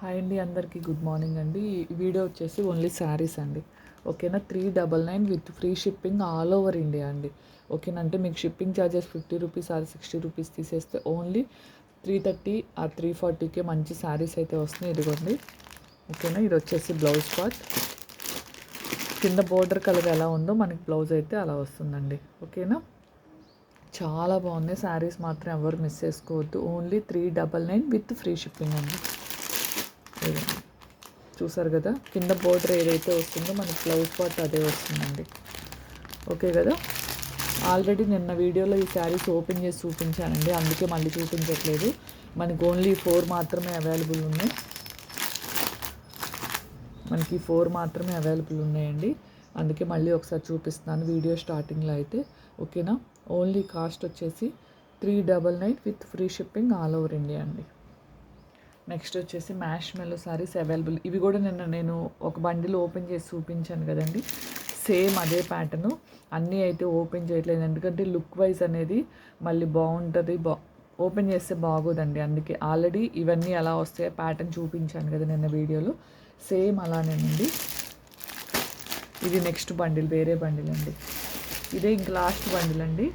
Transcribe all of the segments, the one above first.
Hi అండి అందరికీ good morning అండి. వీడియో వచ్చేసి ఓన్లీ శారీస్ అండి. ఓకేనా? Three double nine with free shipping all over India అండి. ఓకేనా? అంటే మీకు shipping charges fifty rupees or sixty rupees తీసేస్తే only three thirty or three ఫార్టీకే మంచి శారీస్ అయితే వస్తున్నాయి. ఇదిగోండి. ఓకేనా? ఇది వచ్చేసి బ్లౌజ్ పార్ట్. కింద బోర్డర్ కలర్ ఎలా ఉందో మనకి బ్లౌజ్ అయితే అలా వస్తుందండి. ఓకేనా? చాలా బాగున్నాయి. శారీస్ మాత్రం ఎవరు మిస్ చేసుకోవద్దు. Only three double nine with free shipping అండి. చూసారు కదా? కింద బోర్డర్ ఏదైతే వస్తుందో మనకి బ్లౌజ్ పార్ట్ అదే వస్తుందండి. ఓకే కదా? ఆల్రెడీ నిన్న వీడియోలో ఈ శారీస్ ఓపెన్ చేసి చూపించానండి. అందుకే మళ్ళీ చూపించట్లేదు. మనకి ఓన్లీ ఫోర్ మాత్రమే అవైలబుల్ ఉన్నాయి. మనకి ఫోర్ మాత్రమే అవైలబుల్ ఉన్నాయండి. అందుకే మళ్ళీ ఒకసారి చూపిస్తున్నాను. వీడియో స్టార్టింగ్లో అయితే. ఓకేనా ఓన్లీ కాస్ట్ వచ్చేసి three double nine with free shipping all over India అండి. నెక్స్ట్ వచ్చేసి మ్యాష్ మెల్లో సారీస్ అవైలబుల్. ఇవి కూడా నిన్న నేను ఒక బండిల్ ఓపెన్ చేసి చూపించాను కదండి. సేమ్ అదే ప్యాటర్ను. అన్నీ అయితే ఓపెన్ చేయట్లేదు. ఎందుకంటే లుక్ వైజ్ అనేది మళ్ళీ బాగుంటుంది. బా ఓపెన్ చేస్తే బాగోదండి. అందుకే ఆల్రెడీ ఇవన్నీ ఎలా వస్తాయో ప్యాటర్న్ చూపించాను కదా నిన్న వీడియోలో. సేమ్ అలానేనండి. ఇది నెక్స్ట్ బండిల్ వేరే బండిల్ అండి ఇదే ఇంక లాస్ట్ బండిల్ అండి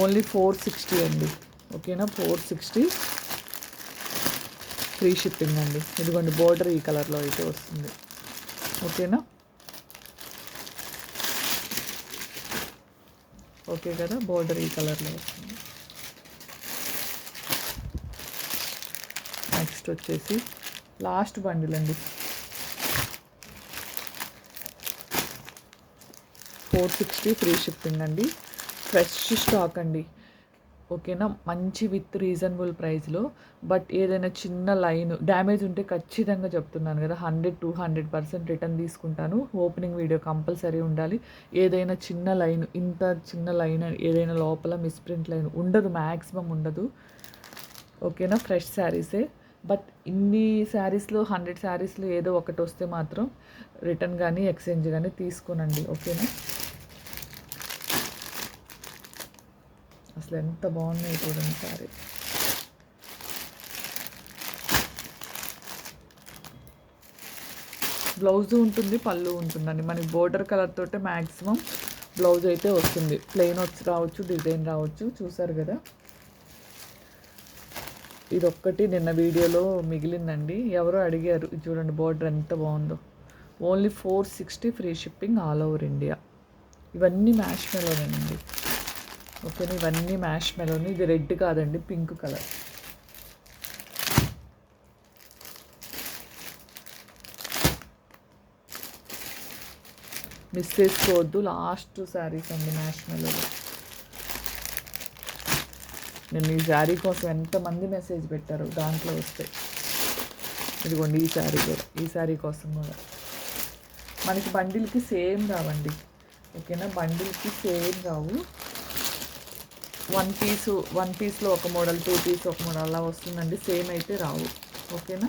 ఓన్లీ ఫోర్ సిక్స్టీ అండి. ఓకేనా? ఫోర్ సిక్స్టీ ఫ్రీ షిప్పింగ్ అండి. ఇదిగోండి బోర్డర్ ఈ కలర్లో అయితే వస్తుంది. ఓకేనా? ఓకే కదా బోర్డర్ ఈ కలర్లో వస్తుంది. నెక్స్ట్ వచ్చేసి లాస్ట్ బండిల్ అండి ఫోర్ సిక్స్టీ ఫ్రీ షిప్పింగ్ అండి. ఫ్రెష్ స్టాక్ అండి. ఓకేనా? మంచి విత్ రీజనబుల్ ప్రైస్లో బట్ ఏదైనా చిన్న లైన్ డ్యామేజ్ ఉంటే ఖచ్చితంగా చెప్తున్నాను కదా hundred two hundred percent return తీసుకుంటాను. ఓపెనింగ్ వీడియో కంపల్సరీ ఉండాలి. ఏదైనా చిన్న లైన్ ఇంత చిన్న లైన్ ఏదైనా లోపల మిస్ప్రింట్ లైన్ ఉండదు మ్యాక్సిమం ఉండదు. ఓకేనా? ఫ్రెష్ శారీసే. బట్ ఇన్ని శారీస్లో హండ్రెడ్ శారీస్లో ఏదో ఒకటి వస్తే మాత్రం రిటర్న్ కానీ ఎక్స్చేంజ్ కానీ తీసుకోనండి. ఓకేనా? అసలు ఎంత బాగున్నాయి చూడండి సారీ. బ్లౌజ్ ఉంటుంది పళ్ళు ఉంటుందండి. మనకి బోర్డర్ కలర్ తోటే మ్యాక్సిమం బ్లౌజ్ అయితే వస్తుంది. ప్లెయిన్ వచ్చి రావచ్చు డిజైన్ రావచ్చు చూసారు కదా? ఇది ఒక్కటి నిన్న వీడియోలో మిగిలిందండి. ఎవరో అడిగారు చూడండి బోర్డర్ ఎంత బాగుందో. Only four sixty free shipping all over India. ఇవన్నీ మ్యాష్ మెలోనేనండి ఓకేనా? ఇవన్నీ మ్యాష్ మెలోన్ ఇది రెడ్ కాదండి పింక్ కలర్ మిస్ చేసుకోవద్దు లాస్ట్ శారీస్ అండి మ్యాష్ మెలోలో నేను ఈ శారీ కోసం ఎంతమంది మెసేజ్ పెట్టారు దాంట్లో వస్తాయి ఇదిగోండి ఈ శారీ కూడా ఈ శారీ కోసం కూడా. మనకి బండిల్కి సేమ్ రావండి. ఓకేనా? బండిల్కి సేమ్ రావు. వన్ పీస్ వన్ పీస్లో ఒక మోడల్ టూ పీస్ ఒక మోడల్ అలా వస్తుందండి. సేమ్ అయితే రావు. ఓకేనా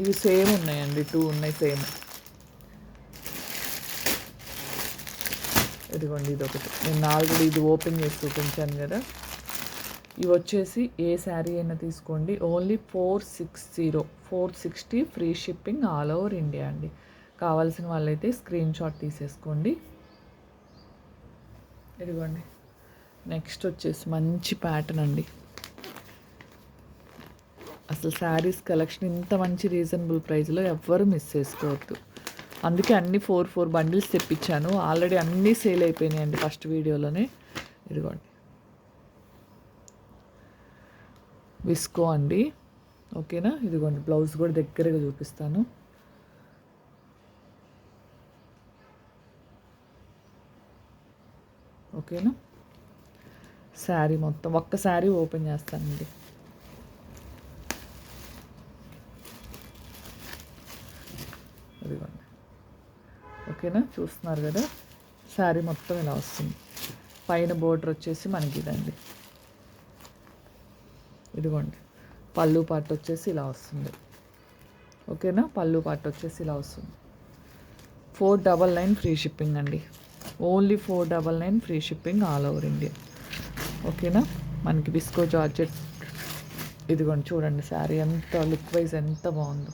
ఇవి సేమ్ ఉన్నాయండి. టూ ఉన్నాయి సేమ్ ఇదిగోండి ఇది ఒకటి నేను నాలుగు ఇది ఓపెన్ చేసి చూపించాను కదా. ఇవి వచ్చేసి ఏ శారీ అయినా తీసుకోండి. Only four six zero four sixty free shipping all over India అండి. కావాల్సిన వాళ్ళైతే స్క్రీన్ షాట్ తీసేసుకోండి. ఇదిగోండి. నెక్స్ట్ వచ్చేసి మంచి ప్యాటర్న్ అండి. అసలు శారీస్ కలెక్షన్ ఇంత మంచి రీజనబుల్ ప్రైస్లో ఎవ్వరు మిస్ చేసుకోవద్దు. అందుకే అన్ని ఫోర్ ఫోర్ బండిల్స్ తెప్పించాను. ఆల్రెడీ అన్నీ సేల్ అయిపోయినాయండి ఫస్ట్ వీడియోలోనే ఇదిగోండి. విస్కో అండి. ఓకేనా ఇదిగోండి బ్లౌజ్ కూడా దగ్గరగా చూపిస్తాను. ఓకేనా? శారీ మొత్తం ఒక్క శారీ ఓపెన్ చేస్తానండి. ఇదిగోండి ఓకేనా? చూస్తున్నారు కదా? శారీ మొత్తం ఇలా వస్తుంది. పైన బోర్డర్ వచ్చేసి మనకి ఇదండి. ఇదిగోండి. పళ్ళు పార్ట్ వచ్చేసి ఇలా వస్తుంది. ఓకేనా? పళ్ళు పార్ట్ వచ్చేసి ఇలా వస్తుంది. Four double nine free shipping అండి. Only four double nine free shipping all over India ఓకేనా మనకి విస్కో జార్జెట్ ఇదిగోండి చూడండి శారీ ఎంత లుక్ వైజ్ ఎంత బాగుందో.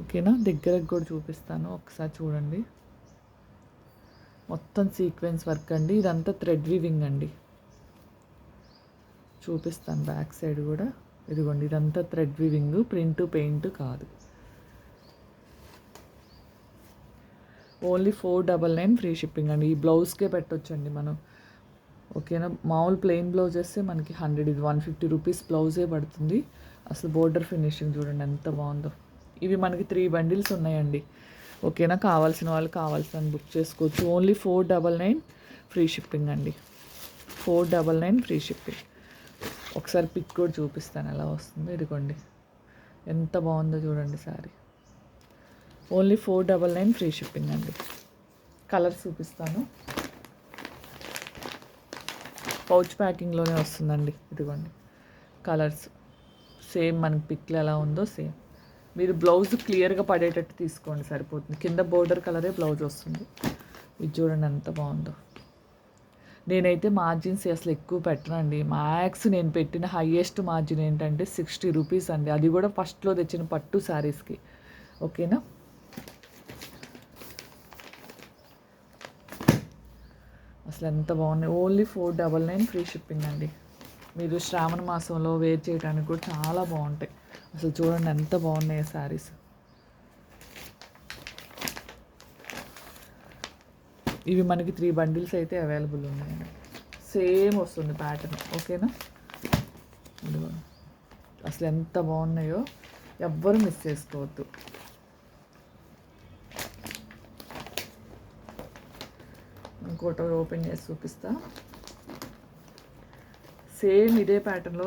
ఓకేనా దగ్గరకు కూడా చూపిస్తాను ఒకసారి చూడండి. మొత్తం సీక్వెన్స్ వర్క్ అండి ఇదంతా థ్రెడ్ వీవింగ్ అండి. చూపిస్తాను బ్యాక్ సైడ్ కూడా. ఇదిగోండి ఇదంతా థ్రెడ్ వీవింగ్ ప్రింట్ పెయింట్ కాదు. Only four double nine free shipping అండి. ఈ బ్లౌజ్కే పెట్టొచ్చండి మనం. ఓకేనా? మామూలు ప్లెయిన్ బ్లౌజ్ వేస్తే మనకి హండ్రెడ్ ఇది వన్ ఫిఫ్టీ రూపీస్ బ్లౌజే పడుతుంది. అసలు బోర్డర్ ఫినిషింగ్ చూడండి ఎంత బాగుందో. ఇవి మనకి త్రీ బండిల్స్ ఉన్నాయండి. ఓకేనా? కావాల్సిన వాళ్ళు కావాల్సిన బుక్ చేసుకోవచ్చు. Only four double nine free shipping అండి. Four double nine free shipping. ఒకసారి పిక్ కూడా చూపిస్తాను ఎలా వస్తుందో. ఇదిగోండి. ఎంత బాగుందో చూడండి sari. Only four double nine free shipping అండి. కలర్ చూపిస్తాను. పౌచ్ ప్యాకింగ్లోనే వస్తుందండి ఇదిగోండి. కలర్స్ సేమ్ మనకి పిక్లు ఎలా ఉందో సేమ్. మీరు బ్లౌజ్ క్లియర్గా పడేటట్టు తీసుకోండి సరిపోతుంది. కింద బోర్డర్ కలరే బ్లౌజ్ వస్తుంది. ఇది చూడండి ఎంత బాగుందో. నేనైతే మార్జిన్స్ అసలు ఎక్కువ పెట్టనండి. మ్యాక్స్ నేను పెట్టిన హయ్యెస్ట్ మార్జిన్ ఏంటంటే సిక్స్టీ రూపీస్ అండి. అది కూడా ఫస్ట్లో తెచ్చిన పట్టు శారీస్కి. ఓకేనా? అసలు ఎంత బాగున్నాయి. Only four double nine free shipping అండి. మీరు శ్రావణ మాసంలో వేర్ చేయడానికి కూడా చాలా బాగుంటాయి. అసలు చూడండి ఎంత బాగున్నాయి శారీస్. ఇవి మనకి త్రీ బండిల్స్ అయితే అవైలబుల్ ఉన్నాయండి సేమ్ వస్తుంది ప్యాటర్న్. ఓకేనా? అసలు ఎంత బాగున్నాయో ఎవ్వరు మిస్ చేసుకోవద్దు. ఇంకోటి ఓపెన్ చేసి చూపిస్తా. సేమ్ ఇదే ప్యాటర్న్లో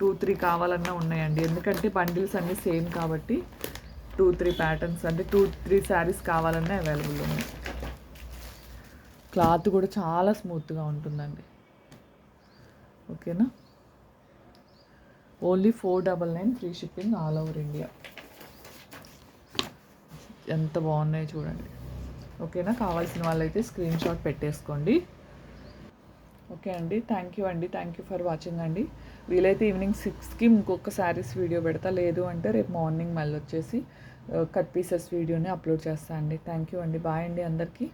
టూ త్రీ కావాలన్నా ఉన్నాయండి. ఎందుకంటే బండిల్స్ అన్నీ సేమ్ కాబట్టి టూ త్రీ ప్యాటర్న్స్ అంటే టూ త్రీ శారీస్ కావాలన్నా అవైలబుల్ ఉన్నాయి. క్లాత్ కూడా చాలా స్మూత్గా ఉంటుందండి. ఓకేనా? Only four double nine free shipping all over India. ఎంత బాగున్నాయో చూడండి. ఓకేనా? కావాల్సిన వాళ్ళైతే స్క్రీన్ షాట్ పెట్టేసుకోండి. ఓకే అండి. థ్యాంక్ యూ అండి. థ్యాంక్ యూ ఫర్ వాచింగ్ అండి. వీలైతే ఈవినింగ్ సిక్స్కి ఇంకొక శారీస్ వీడియో పెడతా. లేదు అంటే రేపు మార్నింగ్ మళ్ళీ వచ్చేసి కట్ పీసెస్ వీడియోని అప్లోడ్ చేస్తా అండి. థ్యాంక్ యూ అండి. బాయ్ అండి అందరికీ.